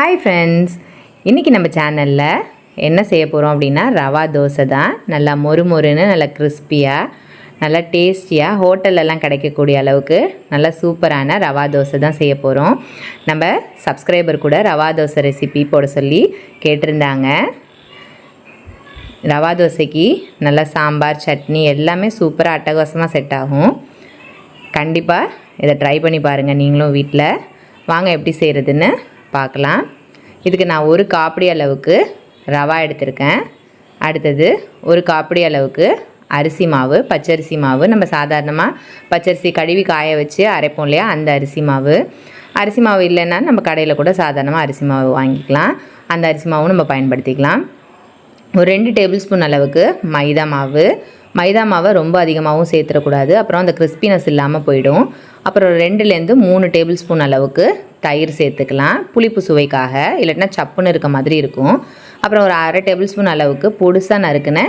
Hi friends இன்றைக்கி நம்ம சேனலில் என்ன செய்ய போகிறோம் அப்படின்னா ரவா தோசை தான். நல்லா மொறு மொறுன்னு நல்லா கிறிஸ்பியாக நல்லா டேஸ்டியாக ஹோட்டல்லலாம் கிடைக்கக்கூடிய அளவுக்கு நல்லா சூப்பரான ரவா தோசை தான் செய்ய போகிறோம் நம்ம சப்ஸ்கிரைபர் கூட ரவா தோசை ரெசிபி போட சொல்லி கேட்டிருந்தாங்க. ரவா தோசைக்கு நல்லா சாம்பார் சட்னி எல்லாமே சூப்பராக அட்டகாசமாக செட் ஆகும். கண்டிப்பாக இதை ட்ரை பண்ணி பாருங்கள் நீங்களும் வீட்டில் வாங்க எப்படி செய்கிறதுன்னு பார்க்கலாம். இதுக்கு நான் ஒரு காப்படி அளவுக்கு ரவா எடுத்திருக்கேன். அடுத்தது ஒரு காப்படி அளவுக்கு அரிசி மாவு பச்சரிசி மாவு. நம்ம சாதாரணமாக பச்சரிசி கழுவி காய வச்சு அரைப்போம் இல்லையா? அந்த அரிசி மாவு. அரிசி மாவு இல்லைன்னா நம்ம கடையில் கூட சாதாரணமாக அரிசி மாவு வாங்கிக்கலாம். அந்த அரிசி மாவும் நம்ம பயன்படுத்திக்கலாம். ஒரு ரெண்டு டேபிள் ஸ்பூன் அளவுக்கு மைதா மாவு. மைதா மாவை ரொம்ப அதிகமாகவும் சேர்த்துடக்கூடாது. அப்புறம் அந்த கிறிஸ்பினஸ் இல்லாமல் போயிடும். அப்புறம் ரெண்டுலேருந்து மூணு டேபிள் ஸ்பூன் அளவுக்கு தயிர் சேர்த்துக்கலாம். புளிப்பு சுவைக்காக. இல்லாட்டினா சப்புன்னு இருக்க மாதிரி இருக்கும். அப்புறம் ஒரு அரை டேபிள் ஸ்பூன் அளவுக்கு பொடுசாக நறுக்கின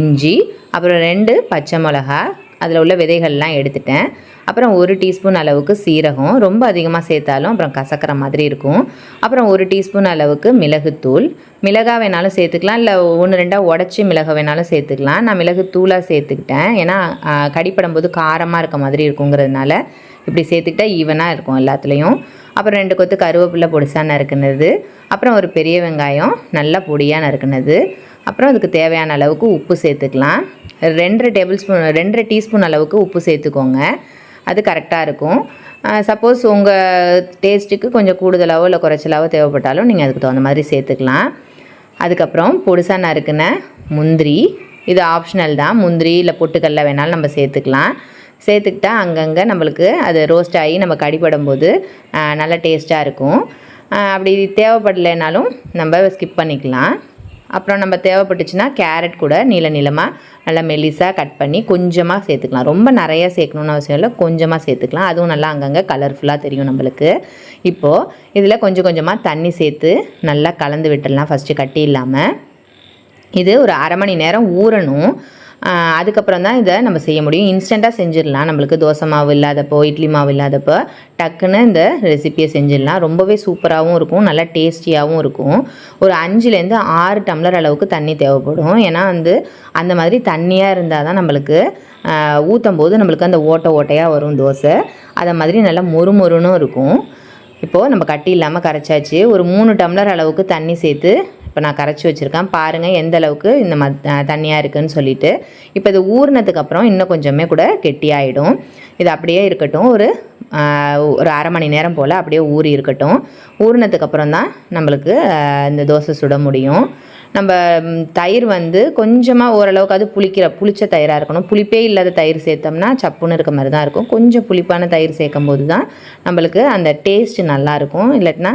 இஞ்சி. அப்புறம் ரெண்டு பச்சை மிளகா. அதில் உள்ள விதைகள்லாம் எடுத்துட்டேன். அப்புறம் ஒரு டீஸ்பூன் அளவுக்கு சீரகம். ரொம்ப அதிகமாக சேர்த்தாலும் அப்புறம் கசக்கிற மாதிரி இருக்கும். அப்புறம் ஒரு டீஸ்பூன் அளவுக்கு மிளகுத்தூள். மிளகா வேணாலும் சேர்த்துக்கலாம். இல்லை ஒன்று ரெண்டாக உடச்சி மிளகா வேணாலும் சேர்த்துக்கலாம். நான் மிளகு தூளாக சேர்த்துக்கிட்டேன். ஏன்னா கடிப்படும் போது காரமாக இருக்க மாதிரி இருக்குங்கிறதுனால இப்படி சேர்த்துக்கிட்டா ஈவனாக இருக்கும் எல்லாத்துலேயும். அப்புறம் ரெண்டு கொத்து கருவேப்பிலை பொடிசாக நறுக்குனது. அப்புறம் ஒரு பெரிய வெங்காயம் நல்லா பொடியாக நறுக்குனது. அப்புறம் அதுக்கு தேவையான அளவுக்கு உப்பு சேர்த்துக்கலாம். ரெண்டரை டேபிள் ஸ்பூன் ரெண்டரை டீஸ்பூன் அளவுக்கு உப்பு சேர்த்துக்கோங்க. அது கரெக்டாக இருக்கும். சப்போஸ் உங்கள் டேஸ்ட்டுக்கு கொஞ்சம் கூடுதலாகவோ இல்லை குறைச்சலாவோ தேவைப்பட்டாலும் நீங்கள் அதுக்கு தகுந்த மாதிரி சேர்த்துக்கலாம். அதுக்கப்புறம் பொடிசாக நறுக்குன முந்திரி. இது ஆப்ஷனல் தான். முந்திரி இல்லை பொட்டுக்கல்ல வேணாலும் நம்ம சேர்த்துக்கலாம். சேர்த்துக்கிட்டா அங்கங்கே நம்மளுக்கு அது ரோஸ்ட் ஆகி நம்ம கடிப்படும் போது நல்லா டேஸ்ட்டாக இருக்கும். அப்படி தேவைப்படலைனாலும் நம்ம ஸ்கிப் பண்ணிக்கலாம். அப்புறம் நம்ம தேவைப்பட்டுச்சுன்னா கேரட் கூட நீள நீளமாக நல்லா மெல்லிஸாக கட் பண்ணி கொஞ்சமாக சேர்த்துக்கலாம். ரொம்ப நிறைய சேர்க்கணுன்னு அவசியம் இல்லை கொஞ்சமாக சேர்த்துக்கலாம். அதுவும் நல்லா அங்கங்கே கலர்ஃபுல்லாக தெரியும் நம்மளுக்கு. இப்போது இதில் கொஞ்சம் கொஞ்சமாக தண்ணி சேர்த்து நல்லா கலந்து விட்டுடலாம் ஃபஸ்ட்டு கட்டி இல்லாமல் இது ஒரு அரை மணி நேரம் ஊறணும். அதுக்கப்புறம் தான் இதை நம்ம செய்ய முடியும். இன்ஸ்டண்ட்டாக செஞ்சிடலாம். நம்மளுக்கு தோசை மாவு இல்லாதப்போ இட்லி மாவு இல்லாதப்போ டக்குன்னு இந்த ரெசிப்பியை செஞ்சிடலாம். ரொம்பவே சூப்பராகவும் இருக்கும். நல்லா டேஸ்டியாகவும் இருக்கும். ஒரு அஞ்சுலேருந்து ஆறு டம்ளர் அளவுக்கு தண்ணி தேவைப்படும். ஏன்னா வந்து அந்த மாதிரி தண்ணியாக இருந்தால் தான் நம்மளுக்கு ஊற்றும் போது நம்மளுக்கு அந்த ஓட்டை ஓட்டையாக வரும் தோசை. அதை மாதிரி நல்லா மொறு மொறுன்னும் இருக்கும். இப்போது நம்ம கட்டி இல்லாமல் கரைச்சாச்சு. ஒரு மூணு டம்ளர் அளவுக்கு தண்ணி சேர்த்து இப்போ நான் கரைச்சி வச்சுருக்கேன். பாருங்கள் எந்த அளவுக்கு இந்த ம தண்ணியாக இருக்குன்னு சொல்லிட்டு. இப்போ இது ஊறினதுக்கப்புறம் இன்னும் கொஞ்சமே கூட கெட்டியாயிடும். இது அப்படியே இருக்கட்டும். ஒரு ஒரு அரை மணி நேரம் போல் அப்படியே ஊறி இருக்கட்டும். ஊறினதுக்கப்புறம் தான் நம்மளுக்கு இந்த தோசை சுட முடியும். நம்ம தயிர் வந்து கொஞ்சமாக ஓரளவுக்கு அது புளிக்கிற புளிச்ச தயிராக இருக்கணும். புளிப்பே இல்லாத தயிர் சேர்த்தோம்னா சப்புன்னு இருக்க மாதிரி தான் இருக்கும். கொஞ்சம் புளிப்பான தயிர் சேர்க்கும் போது தான் நம்மளுக்கு அந்த டேஸ்ட் நல்லாயிருக்கும் இல்லாட்டினா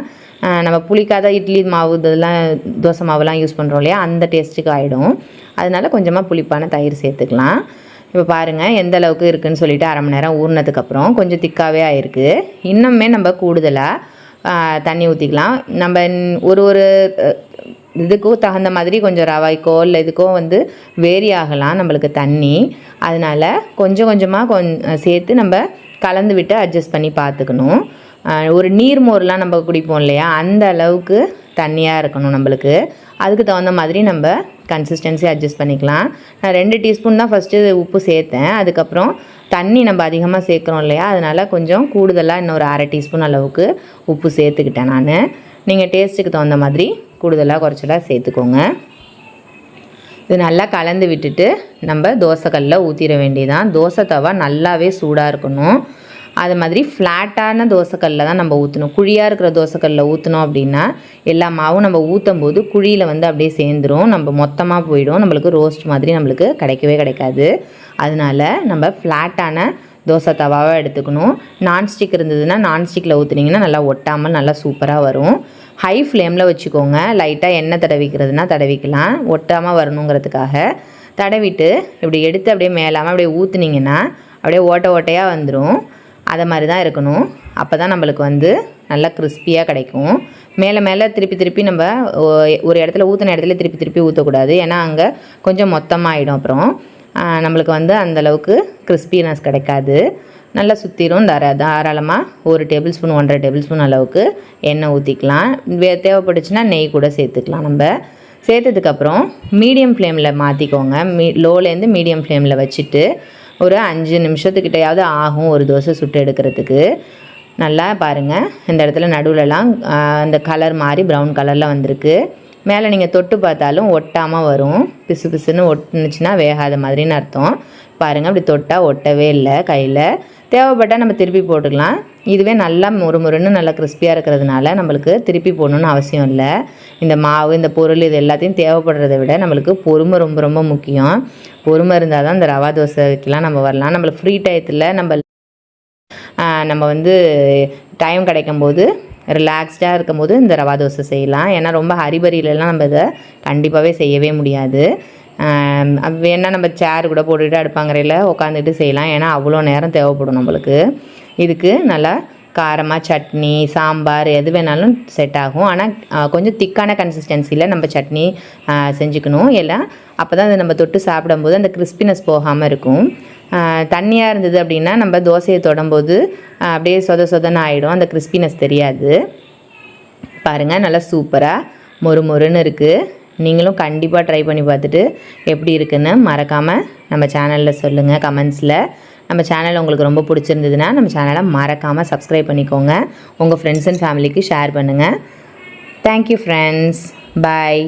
நம்ம புளிக்காத இட்லி மாவு இதெல்லாம் தோசை மாவுலாம் யூஸ் பண்ணுறோம் இல்லையா? அந்த டேஸ்ட்டுக்கு ஆகிடும் அதனால கொஞ்சமாக புளிப்பான தயிர் சேர்த்துக்கலாம். இப்போ பாருங்கள் எந்த அளவுக்கு இருக்குன்னு சொல்லிட்டு அரை மணி நேரம் ஊறினதுக்கப்புறம் கொஞ்சம் திக்காவே ஆயிருக்கு. இன்னுமே நம்ம கூடுதலாக தண்ணி ஊற்றிக்கலாம் நம்ம ஒரு ஒரு இதுக்கும் தகுந்த மாதிரி கொஞ்சம் ரவாய்க்கோ இல்லை இதுக்கோ வந்து வேரி ஆகலாம் நம்மளுக்கு தண்ணி. அதனால் கொஞ்சம் கொஞ்சமாக கொஞ்சம் சேர்த்து நம்ம கலந்து விட்டு அட்ஜஸ்ட் பண்ணி பார்த்துக்கணும். ஒரு நீர்மோர்லாம் நம்ம குடிப்போம் இல்லையா? அந்த அளவுக்கு தண்ணியாக இருக்கணும் நம்மளுக்கு. அதுக்கு தகுந்த மாதிரி நம்ம கன்சிஸ்டன்சி அட்ஜஸ்ட் பண்ணிக்கலாம். நான் ரெண்டு டீஸ்பூன் தான் ஃபஸ்ட்டு உப்பு சேர்த்தேன். அதுக்கப்புறம் தண்ணி நம்ம அதிகமாக சேர்க்குறோம் இல்லையா? அதனால் கொஞ்சம் கூடுதலாக இன்னொரு அரை டீஸ்பூன் அளவுக்கு உப்பு சேர்த்துக்கிட்டேன் நான். நீங்கள் டேஸ்ட்டுக்கு தகுந்த மாதிரி கூடுதலாக குறைச்சலாக சேர்த்துக்கோங்க. இது நல்லா கலந்து விட்டுட்டு நம்ம தோசைக்கல்லில் ஊற்றிட வேண்டியதான் தோசை தவா நல்லாவே சூடாக இருக்கணும். அது மாதிரி ஃப்ளாட்டான தோசைக்கல்லில் தான் நம்ம ஊற்றணும் குழியாக இருக்கிற தோசைக்கல்லில் ஊற்றினோம் அப்படின்னா எல்லா மாவும் நம்ம ஊற்றும் போது குழியில் வந்து அப்படியே சேர்ந்துரும். நம்ம மொத்தமாக போயிடும். நம்மளுக்கு ரோஸ்ட் மாதிரி நம்மளுக்கு கிடைக்கவே கிடைக்காது. அதனால நம்ம ஃப்ளாட்டான தோசை தவாவை எடுத்துக்கணும். நான்ஸ்டிக் இருந்ததுன்னா நான்ஸ்டிக்கில் ஊற்றுனீங்கன்னா நல்லா ஒட்டாமல் நல்லா சூப்பராக வரும். ஹை ஃப்ளேமில் வச்சுக்கோங்க. லைட்டாக எண்ணெய் தடவிக்கிறதுனா தடவிக்கலாம். ஒட்டாமல் வரணுங்கிறதுக்காக தடவிட்டு இப்படி எடுத்து அப்படியே மேலாமல் அப்படியே ஊற்றுனீங்கன்னா அப்படியே ஓட்டை ஓட்டையாக வந்துடும் அதை மாதிரி தான் இருக்கணும். அப்போ தான் நம்மளுக்கு வந்து நல்லா கிறிஸ்பியாக கிடைக்கும். மேலே மேலே திருப்பி திருப்பி நம்ம ஒ- ஒரு இடத்துல ஊற்றின இடத்துல திருப்பி திருப்பி ஊற்றக்கூடாது ஏன்னா அங்கே கொஞ்சம் மொத்தமாகிடும் அப்புறம். நம்மளுக்கு வந்து அந்த அளவுக்கு கிறிஸ்பினஸ் கிடைக்காது. நல்லா சுற்றிடும் தர தாராளமாக ஒரு டேபிள் ஸ்பூன் ஒன்றரை டேபிள் ஸ்பூன் அளவுக்கு எண்ணெய் ஊற்றிக்கலாம் வே தேவைப்பட்டுச்சுன்னா நெய் கூட சேர்த்துக்கலாம் நம்ம. சேர்த்ததுக்கப்புறம் மீடியம் ஃப்ளேமில் மாற்றிக்கோங்க மீ லோலேருந்து மீடியம் ஃப்ளேமில் வச்சுட்டு ஒரு அஞ்சு நிமிஷத்துக்கிட்டையாவது ஆகும் ஒரு தோசை சுட்டு எடுக்கிறதுக்கு. நல்லா பாருங்கள் இந்த இடத்துல நடுவுலலாம் அந்த கலர் மாதிரி ப்ரௌன் கலரில் வந்திருக்கு. மேலே நீங்கள் தொட்டு பார்த்தாலும் ஒட்டாமல் வரும். பிசு பிசுன்னு ஒட்டுனுச்சுன்னா வேகாத மாதிரின்னு அர்த்தம். பாருங்கள் அப்படி தொட்டால் ஒட்டவே இல்லை கையில். தேவைப்பட்டால் நம்ம திருப்பி போட்டுக்கலாம். இதுவே நல்லா முறுமுறுன்னு நல்லா கிறிஸ்பியாக இருக்கிறதுனால நம்மளுக்கு திருப்பி போடணுன்னு அவசியம் இல்லை. இந்த மாவு இந்த பொருள் இது எல்லாத்தையும் தேவைப்படுறதை விட நம்மளுக்கு பொறுமை ரொம்ப ரொம்ப முக்கியம். பொறுமை இருந்தால் தான் இந்த ரவா தோசைக்கெலாம் நம்ம வரலாம். நம்மளுக்கு ஃப்ரீ டயத்தில் நம்ம நம்ம வந்து டைம் கிடைக்கும்போது ரிலாக்ஸ்டாக இருக்கும்போது இந்த ரவா தோசை செய்யலாம். ஏன்னா ரொம்ப ஹரிபரியிலலாம் நம்ம இதை கண்டிப்பாகவே செய்யவே முடியாது. வேணால் நம்ம சேர் கூட போட்டுகிட்டு அடுப்பாங்கரையில் உட்காந்துட்டு செய்யலாம். ஏன்னா அவ்வளோ நேரம் தேவைப்படும் நம்மளுக்கு. இதுக்கு நல்லா காரமாக சட்னி சாம்பார் எது வேணாலும் செட் ஆகும். ஆனால் கொஞ்சம் திக்கான கன்சிஸ்டன்சியில் நம்ம சட்னி செஞ்சுக்கணும். எல்லாம் அப்போ தான் அதை நம்ம தொட்டு சாப்பிடும்போது அந்த கிறிஸ்பினஸ் போகாமல் இருக்கும். தண்ணியாக இருந்தது அப்படின்னா நம்ம தோசையை தொடும்போது அப்படியே சொத சொதன்னு ஆகிடும் அந்த கிறிஸ்பினஸ் தெரியாது. பாருங்கள் நல்லா சூப்பராக மொறு மொறுன்னு இருக்குது நீங்களும் கண்டிப்பாக ட்ரை பண்ணி பார்த்துட்டு எப்படி இருக்குன்னு மறக்காமல் நம்ம சேனலில் சொல்லுங்கள் கமெண்ட்ஸில் நம்ம சேனல் உங்களுக்கு ரொம்ப பிடிச்சிருந்ததுன்னா நம்ம சேனலை மறக்காமல் சப்ஸ்கிரைப் பண்ணிக்கோங்க. உங்கள் ஃப்ரெண்ட்ஸ் அண்ட் ஃபேமிலிக்கு ஷேர் பண்ணுங்கள் தேங்க்யூ ஃப்ரெண்ட்ஸ் பாய்